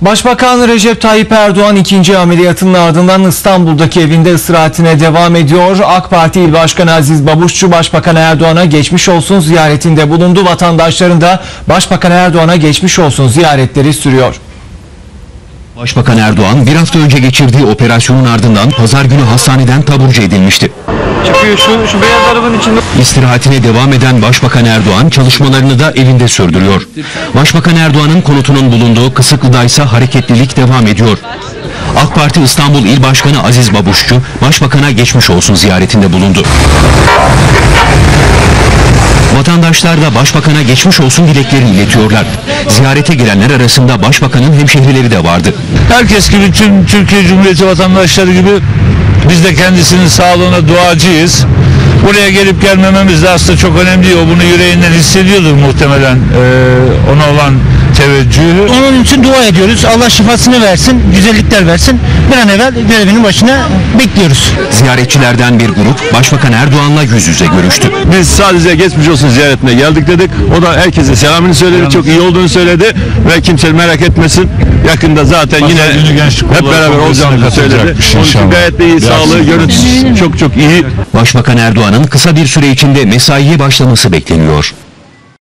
Başbakan Recep Tayyip Erdoğan ikinci ameliyatının ardından İstanbul'daki evinde istirahatine devam ediyor. AK Parti İl Başkanı Aziz Babuşçu Başbakan Erdoğan'a geçmiş olsun ziyaretinde bulundu. Vatandaşların da Başbakan Erdoğan'a geçmiş olsun ziyaretleri sürüyor. Başbakan Erdoğan bir hafta önce geçirdiği operasyonun ardından pazar günü hastaneden taburcu edilmişti. Çıkıyor şu, şu beyaz arabanın içinde. İstirahatine devam eden Başbakan Erdoğan çalışmalarını da evinde sürdürüyor. Başbakan Erdoğan'ın konutunun bulunduğu Kısıklı'da ise hareketlilik devam ediyor. AK Parti İstanbul İl Başkanı Aziz Babuşçu, Başbakan'a geçmiş olsun ziyaretinde bulundu. Vatandaşlar da Başbakan'a geçmiş olsun dileklerini iletiyorlar. Ziyarete gelenler arasında Başbakan'ın hemşehrileri de vardı. Herkes gibi tüm Türkiye Cumhuriyeti vatandaşları gibi biz de kendisinin sağlığına duacıyız. Buraya gelip gelmememiz de aslında çok önemli. O bunu yüreğinden hissediyordur muhtemelen eee, ona olan teveccühü. Onun için dua ediyoruz. Allah şifasını versin, güzellikler versin. Bir an evvel görevinin başına bekliyoruz. Ziyaretçilerden bir grup Başbakan Erdoğan'la yüz yüze görüştü. Biz sadece geçmiş olsun ziyaretine geldik dedik. O da herkese selamını söyledi. Çok iyi olduğunu söyledi. Ve kimse merak etmesin. Yakında zaten Pazar yine hep beraber olacağını söyledi. Onun için inşallah. gayet de iyi. Sağlığı, görüntüsü çok çok iyi. Başbakan Erdoğan'ın kısa bir süre içinde mesaiye başlaması bekleniyor.